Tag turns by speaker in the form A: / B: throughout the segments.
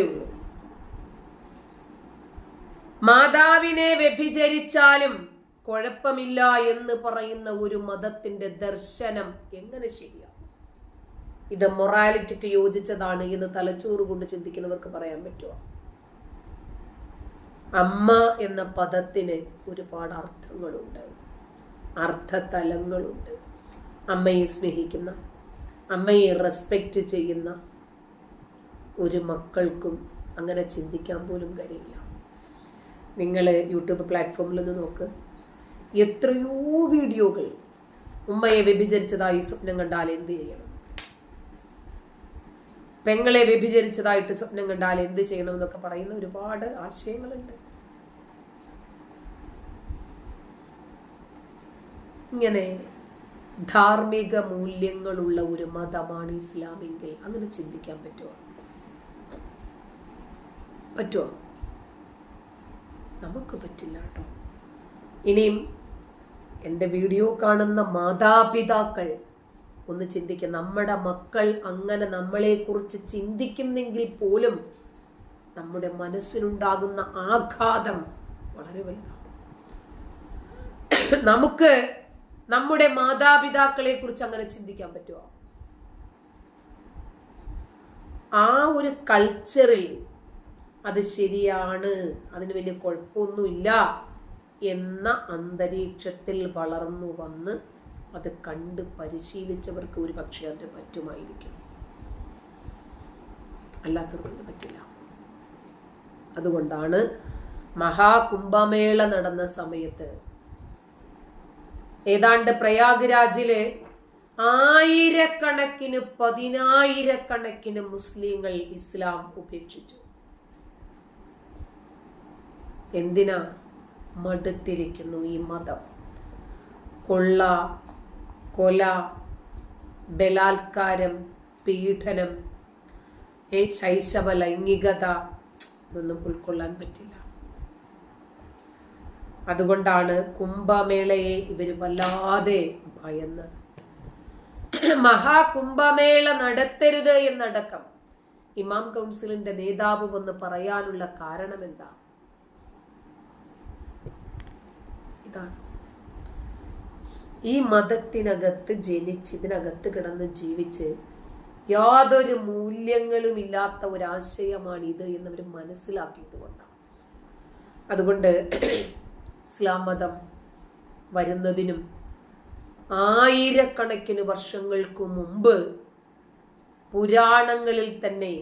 A: ഉള്ളൂ മാതാവിനെ വ്യഭിചരിച്ചാലും കുഴപ്പമില്ല എന്ന് പറയുന്ന ഒരു മതത്തിന്റെ ദർശനം എങ്ങനെ ശരിയാണ് ഇത് മൊറാലിറ്റിക്ക് യോജിച്ചതാണ് എന്ന് തലച്ചോറ് കൊണ്ട് ചിന്തിക്കുന്നവർക്ക് പറയാൻ പറ്റുമോ അമ്മ എന്ന പദത്തിന് ഒരുപാട് അർത്ഥങ്ങളുണ്ട്. അർത്ഥതലങ്ങളുണ്ട്. അമ്മയെ സ്നേഹിക്കുന്ന അമ്മയെ റെസ്പെക്റ്റ് ചെയ്യുന്ന ഒരു മക്കൾക്കും അങ്ങനെ ചിന്തിക്കാൻ പോലും കഴിയില്ല. നിങ്ങൾ യൂട്യൂബ് പ്ലാറ്റ്ഫോമിൽ നിന്ന് നോക്ക്. എത്രയോ വീഡിയോകൾ ഉമ്മയെ വ്യഭിചരിച്ചതായി സ്വപ്നം കണ്ടാൽ എന്ത് ചെയ്യണം? പെങ്ങളെ വ്യഭിചരിച്ചതായിട്ട് സ്വപ്നം കണ്ടാൽ എന്ത് ചെയ്യണം എന്നൊക്കെ പറയുന്ന ഒരുപാട് ആശയങ്ങളുണ്ട്. ഇങ്ങനെ ധാർമ്മിക മൂല്യങ്ങളുള്ള ഒരു മതമാണ് ഇസ്ലാമെങ്കിൽ അങ്ങനെ ചിന്തിക്കാൻ പറ്റുമോ? പറ്റുമോ നമുക്ക് പറ്റില്ല കേട്ടോ. ഇനിയും എന്റെ വീഡിയോ കാണുന്ന മാതാപിതാക്കൾ ഒന്ന് ചിന്തിക്കുക നമ്മുടെ മക്കൾ അങ്ങനെ നമ്മളെക്കുറിച്ച് ചിന്തിക്കുന്നെങ്കിൽ പോലും നമ്മുടെ മനസ്സിനുണ്ടാകുന്ന ആഘാതം വളരെ വലുതാണ്. നമുക്ക് നമ്മുടെ മാതാപിതാക്കളെ കുറിച്ച് അങ്ങനെ ചിന്തിക്കാൻ പറ്റുമോ ആ ഒരു കൾച്ചറിൽ അത് ശരിയാണ് അതിന് വലിയ കുഴപ്പമൊന്നുമില്ല എന്ന അന്തരീക്ഷത്തിൽ വളർന്നു വന്ന് അത് കണ്ട് പരിശീലിച്ചവർക്ക് ഒരു പക്ഷേ അതിന് പറ്റുമായിരിക്കും. അല്ലാത്തവർക്ക് പറ്റില്ല. അതുകൊണ്ടാണ് മഹാകുംഭമേള നടന്ന സമയത്ത് ഏതാണ്ട് പ്രയാഗ്രാജിലെ ആയിരക്കണക്കിന് പതിനായിരക്കണക്കിന് മുസ്ലിങ്ങൾ ഇസ്ലാം ഉപേക്ഷിച്ചു. എന്തിനാ മടുത്തിരിക്കുന്നു ഈ മതം? കൊള്ള കൊല ബലാത്കാരം പീഡനം ഏ ശൈശവ ലൈംഗികത ഇതൊന്നും ഉൾക്കൊള്ളാൻ പറ്റില്ല. അതുകൊണ്ടാണ് കുംഭമേളയെ ഇവർ വല്ലാതെ ഭയന്നത്. മഹാകുംഭമേള നടത്തരുത് എന്നടക്കം ഇമാം കൗൺസിലിന്റെ നേതാവ് വന്ന് പറയാനുള്ള കാരണം എന്താ ഇതാണ് ഈ മതത്തിനകത്ത് ജനിച്ച് ഇതിനകത്ത് കിടന്ന് ജീവിച്ച് യാതൊരു മൂല്യങ്ങളും ഇല്ലാത്ത ഒരാശയമാണ് ഇത് എന്നവർ മനസ്സിലാക്കിയത് കൊണ്ടാണ് അതുകൊണ്ട് ഇസ്ലാം മതം വരുന്നതിനും ആയിരക്കണക്കിന് വർഷങ്ങൾക്ക് മുമ്പ് പുരാണങ്ങളിൽ തന്നെ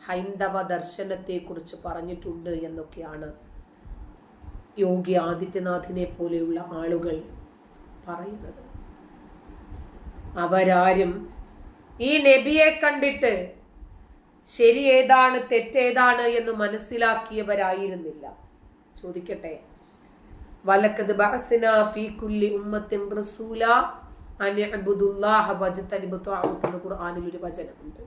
A: ഹൈന്ദവ ദർശനത്തെക്കുറിച്ച് പറഞ്ഞിട്ടുണ്ട് എന്നൊക്കെയാണ് യോഗി ആദിത്യനാഥിനെ പോലെയുള്ള ആളുകൾ പറയുന്നത്. അവരാരും ഈ നബിയെ കണ്ടിട്ട് ശരി ഏതാണ് തെറ്റേതാണ് എന്ന് മനസ്സിലാക്കിയവരായിരുന്നില്ല. ചോദിക്കട്ടെ. വലക്കത് ബഅത്ന ഫീ കുല്ലി ഉമ്മത്തിൻ റസൂല ഖുർആനിൽ ഒരു വചനമുണ്ട്.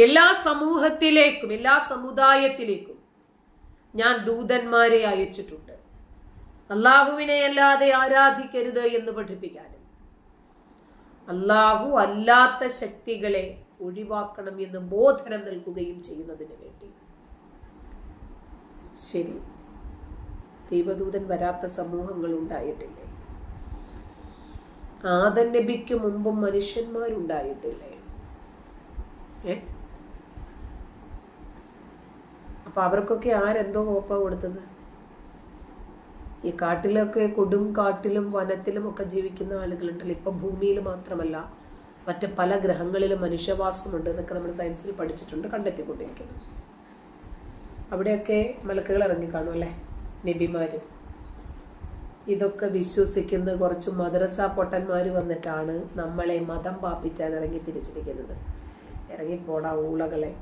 A: എല്ലാ സമൂഹത്തിലേക്കും എല്ലാ സമുദായത്തിലേക്കും ഞാൻ ദൂതന്മാരെ അയച്ചിട്ടുണ്ട്. അള്ളാഹുവിനെ അല്ലാതെ ആരാധിക്കരുത് എന്ന് പഠിപ്പിക്കാനും. അള്ളാഹു അല്ലാത്ത ശക്തികളെ ഒഴിവാക്കണം എന്ന് ബോധനം നൽകുകയും ചെയ്യുന്നതിന് വേണ്ടി. ശരി. ദൈവദൂതൻ വരാത്ത സമൂഹങ്ങൾ ഉണ്ടായിട്ടില്ലേ? ആദൻ നബിക്ക് മുമ്പും മനുഷ്യന്മാരുണ്ടായിട്ടില്ലേ? ഏ? അപ്പൊ അവർക്കൊക്കെ ആരെന്തോ കോപ്പ കൊടുത്തത്? ഈ കാട്ടിലൊക്കെ കൊടും കാട്ടിലും വനത്തിലും ഒക്കെ ജീവിക്കുന്ന ആളുകളുണ്ടല്ലോ. ഇപ്പൊ ഭൂമിയിൽ മാത്രമല്ല മറ്റ് പല ഗ്രഹങ്ങളിലും മനുഷ്യവാസമുണ്ട് എന്നൊക്കെ നമ്മൾ സയൻസിൽ പഠിച്ചിട്ടുണ്ട് കണ്ടെത്തിക്കൊണ്ടിരിക്കുന്നു. അവിടെയൊക്കെ മലക്കുകൾ ഇറങ്ങിക്കാണും അല്ലേ? നബിമാരും. ഇതൊക്കെ വിശ്വസിക്കുന്ന കുറച്ച് മദ്രസ പൊട്ടന്മാർ വന്നിട്ടാണ് നമ്മളെ മതം പാപ്പിച്ചാൻ ഇറങ്ങി തിരിച്ചിരിക്കുന്നത്. ഇറങ്ങിപ്പോടാ ഊളകളെ.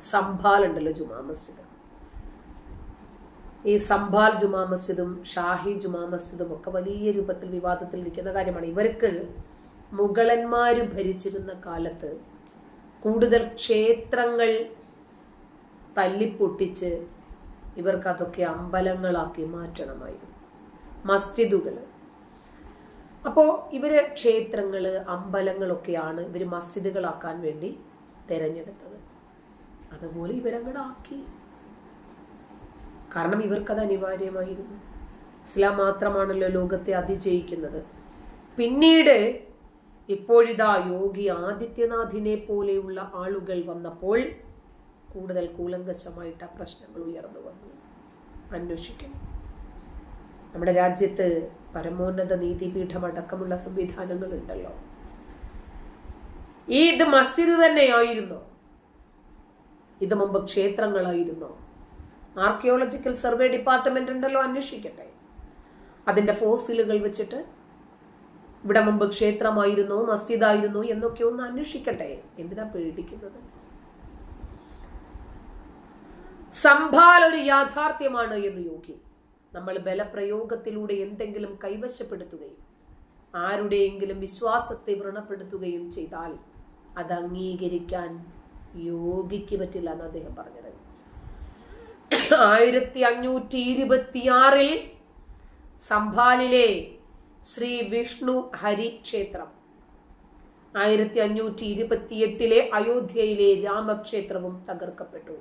A: സംഭാൽ ഉണ്ടല്ലോ ജുമാ മസ്ജിദ്. ഈ സംഭാൽ ജുമാ മസ്ജിദും ഷാഹി ജുമാ മസ്ജിദും ഒക്കെ വലിയ രൂപത്തിൽ വിവാദത്തിൽ നിൽക്കുന്ന കാര്യമാണ്. ഇവർക്ക് മുഗളന്മാർ ഭരിച്ചിരുന്ന കാലത്ത് കൂടുതൽ ക്ഷേത്രങ്ങൾ തല്ലിപ്പൊട്ടിച്ച് ഇവർക്ക് അതൊക്കെ അമ്പലങ്ങളാക്കി മാറ്റണമായിരുന്നു. മസ്ജിദുകൾ അപ്പോൾ ഇവർ ക്ഷേത്രങ്ങൾ അമ്പലങ്ങളൊക്കെയാണ് ഇവർ മസ്ജിദുകളാക്കാൻ വേണ്ടി തെരഞ്ഞെടുത്തത്. അതുപോലെ ഇവരങ്ങടാക്കി കാരണം ഇവർക്കത് അനിവാര്യമായിരുന്നു. ഇസ്ലാം മാത്രമാണല്ലോ ലോകത്തെ അതിജയിക്കുന്നത്. പിന്നീട് ഇപ്പോഴിതാ യോഗി ആദിത്യനാഥിനെ പോലെയുള്ള ആളുകൾ വന്നപ്പോൾ കൂടുതൽ കൂലങ്കശമായിട്ട് ആ പ്രശ്നങ്ങൾ ഉയർന്നു വന്നു. അന്വേഷിക്കണം. നമ്മുടെ രാജ്യത്ത് പരമോന്നത നീതിപീഠം അടക്കമുള്ള സംവിധാനങ്ങൾ ഉണ്ടല്ലോ ഈ ഇത് മസ്ജിദ് തന്നെയായിരുന്നോ. ഇത് മുമ്പ് ക്ഷേത്രങ്ങളായിരുന്നു? ആർക്കിയോളജിക്കൽ സർവേ ഡിപ്പാർട്ട്മെന്റ് ഉണ്ടല്ലോ അന്വേഷിക്കട്ടെ. അതിന്റെ ഫോസിലുകൾ വെച്ചിട്ട് ഇവിടെ മുമ്പ് ക്ഷേത്രമായിരുന്നു മസ്ജിദായിരുന്നു എന്നൊക്കെ ഒന്ന് അന്വേഷിക്കട്ടെ. എന്തിനാ പേടിക്കുന്നത്? സംഭാൽ ഒരു യാഥാർത്ഥ്യമാണ് എന്ന് യോഗി നമ്മൾ ബലപ്രയോഗത്തിലൂടെ എന്തെങ്കിലും കൈവശപ്പെടുത്തുകയും ആരുടെയെങ്കിലും വിശ്വാസത്തെ വ്രണപ്പെടുത്തുകയും ചെയ്താൽ അത് അംഗീകരിക്കാൻ യോഗിക്ക് പറ്റില്ല എന്ന് അദ്ദേഹം പറഞ്ഞത്. ആയിരത്തി അഞ്ഞൂറ്റി ഇരുപത്തിയാറിൽ സംഭാലിലെ ശ്രീ വിഷ്ണു ഹരിക്ഷേത്രം ആയിരത്തി അഞ്ഞൂറ്റി ഇരുപത്തിയെട്ടിലെ അയോധ്യയിലെ രാമക്ഷേത്രവും തകർക്കപ്പെട്ടു.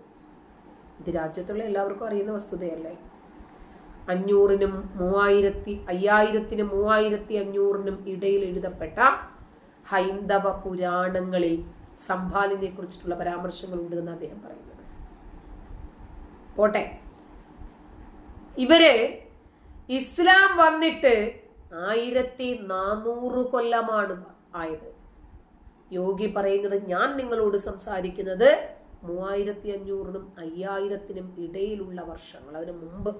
A: ഇത് രാജ്യത്തുള്ള എല്ലാവർക്കും അറിയുന്ന വസ്തുതയല്ലേ? അഞ്ഞൂറിനും മൂവായിരത്തി അയ്യായിരത്തിനും മൂവായിരത്തി അഞ്ഞൂറിനും ഇടയിൽ എഴുതപ്പെട്ട ഹൈന്ദവ പുരാണങ്ങളിൽ സംഭാലിനെ കുറിച്ചിട്ടുള്ള പരാമർശങ്ങൾ ഉണ്ട് എന്ന് അദ്ദേഹം പറയുന്നത്. പോട്ടെ. ഇവർ ഇസ്ലാം വന്നിട്ട് ആയിരത്തി നാനൂറ് കൊല്ലമാണ് ആയത്. യോഗി പറയുന്നത് ഞാൻ നിങ്ങളോട് സംസാരിക്കുന്നത് മൂവായിരത്തി അഞ്ഞൂറിനും അയ്യായിരത്തിനും ഇടയിലുള്ള വർഷങ്ങൾ. അതിനു മുമ്പ്.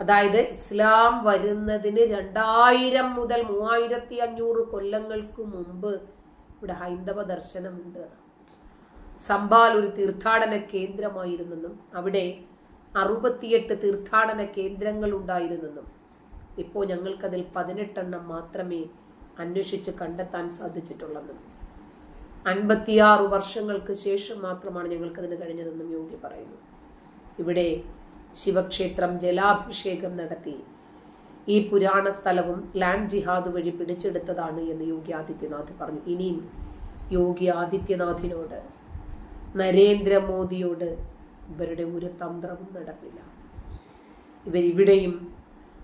A: അതായത് ഇസ്ലാം വരുന്നതിന് രണ്ടായിരം മുതൽ മൂവായിരത്തി അഞ്ഞൂറ് കൊല്ലങ്ങൾക്ക് മുമ്പ് ഇവിടെ ഹൈന്ദവ ദർശനമുണ്ട്. സംബാൽ ഒരു തീർത്ഥാടന കേന്ദ്രമായിരുന്നെന്നും അവിടെ അറുപത്തിയെട്ട് തീർത്ഥാടന കേന്ദ്രങ്ങൾ ഉണ്ടായിരുന്നെന്നും ഇപ്പോൾ ഞങ്ങൾക്കതിൽ പതിനെട്ടെണ്ണം മാത്രമേ അന്വേഷിച്ച് കണ്ടെത്താൻ സാധിച്ചിട്ടുള്ളെന്നും. അൻപത്തിയാറ് വർഷങ്ങൾക്ക് ശേഷം മാത്രമാണ് ഞങ്ങൾക്കതിന് കഴിഞ്ഞതെന്നും യോഗി പറയുന്നു. ഇവിടെ ശിവക്ഷേത്രം ജലാഭിഷേകം നടത്തി. ഈ പുരാണ സ്ഥലവും ലാൻഡ് ജിഹാദ് വഴി പിടിച്ചെടുത്തതാണ് എന്ന് യോഗി ആദിത്യനാഥ് പറഞ്ഞു. ഇനിയും യോഗി ആദിത്യനാഥിനോട് നരേന്ദ്രമോദിയോട് ഇവരുടെ ഒരു തന്ത്രവും നടപ്പില്ല. ഇവരിവിടെയും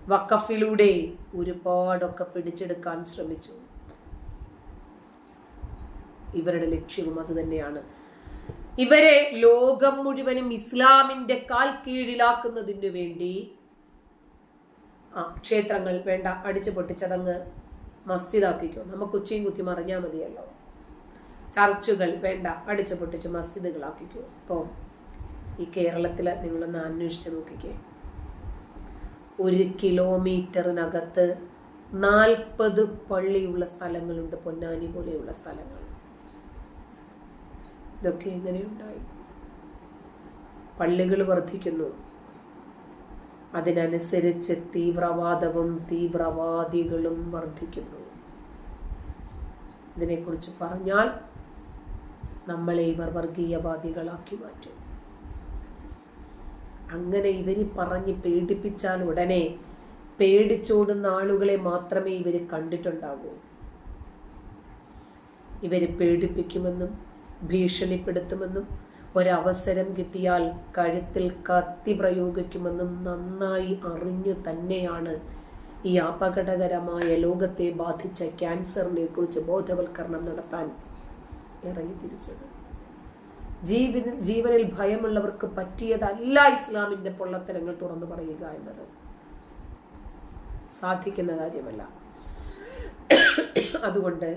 A: വക്കഫിലൂടെ ഒരുപാടൊക്കെ പിടിച്ചെടുക്കാൻ ശ്രമിച്ചു. ഇവരുടെ ലക്ഷ്യവും അത് തന്നെയാണ്. ഇവരെ ലോകം മുഴുവനും ഇസ്ലാമിന്റെ കാൽ കീഴിലാക്കുന്നതിനു വേണ്ടി ആ ക്ഷേത്രങ്ങൾ വേണ്ട അടിച്ചു പൊട്ടിച്ചതങ്ങ് മസ്ജിദാക്കിക്കോ. നമുക്ക് ഉച്ചയും കുത്തി മറിഞ്ഞാൽ മതിയല്ലോ. ചർച്ചുകൾ വേണ്ട അടിച്ചു പൊട്ടിച്ച് മസ്ജിദുകളാക്കിക്കോ. ഇപ്പോൾ ഈ കേരളത്തിൽ നിങ്ങളൊന്ന് അന്വേഷിച്ച് നോക്കിക്കേ. ഒരു കിലോമീറ്ററിനകത്ത് നാൽപ്പത് പള്ളിയുള്ള സ്ഥലങ്ങളുണ്ട് പൊന്നാനി പോലെയുള്ള സ്ഥലങ്ങൾ. ഇതൊക്കെ എങ്ങനെയുണ്ടായി? പള്ളികൾ വർദ്ധിക്കുന്നു. അതിനനുസരിച്ച് തീവ്രവാദവും തീവ്രവാദികളും വർദ്ധിക്കുന്നു. ഇതിനെക്കുറിച്ച് പറഞ്ഞാൽ നമ്മളെ ഇവർ വർഗീയവാദികളാക്കി മാറ്റും. അങ്ങനെ ഇവർ പറഞ്ഞ് പേടിപ്പിച്ചാൽ ഉടനെ പേടിച്ചോടുന്ന ആളുകളെ മാത്രമേ ഇവർ കണ്ടിട്ടുണ്ടാകൂ ഇവർ പേടിപ്പിക്കുമെന്നും ഭീഷണിപ്പെടുത്തുമെന്നും ഒരവസരം കിട്ടിയാൽ കഴുത്തിൽ കത്തി പ്രയോഗിക്കുമെന്നും നന്നായി അറിഞ്ഞു തന്നെയാണ് ഈ അപകടകരമായ ലോകത്തെ ബാധിച്ച ക്യാൻസറിനെ കുറിച്ച് ബോധവൽക്കരണം നടത്താൻ ഇറങ്ങി തിരിച്ചത്. ജീവനിൽ ജീവനിൽ ഭയമുള്ളവർക്ക് പറ്റിയതല്ല ഇസ്ലാമിന്റെ പൊള്ളത്തരങ്ങൾ തുറന്നു പറയുക എന്നത്. സാധിക്കുന്ന കാര്യമല്ല. അതുകൊണ്ട്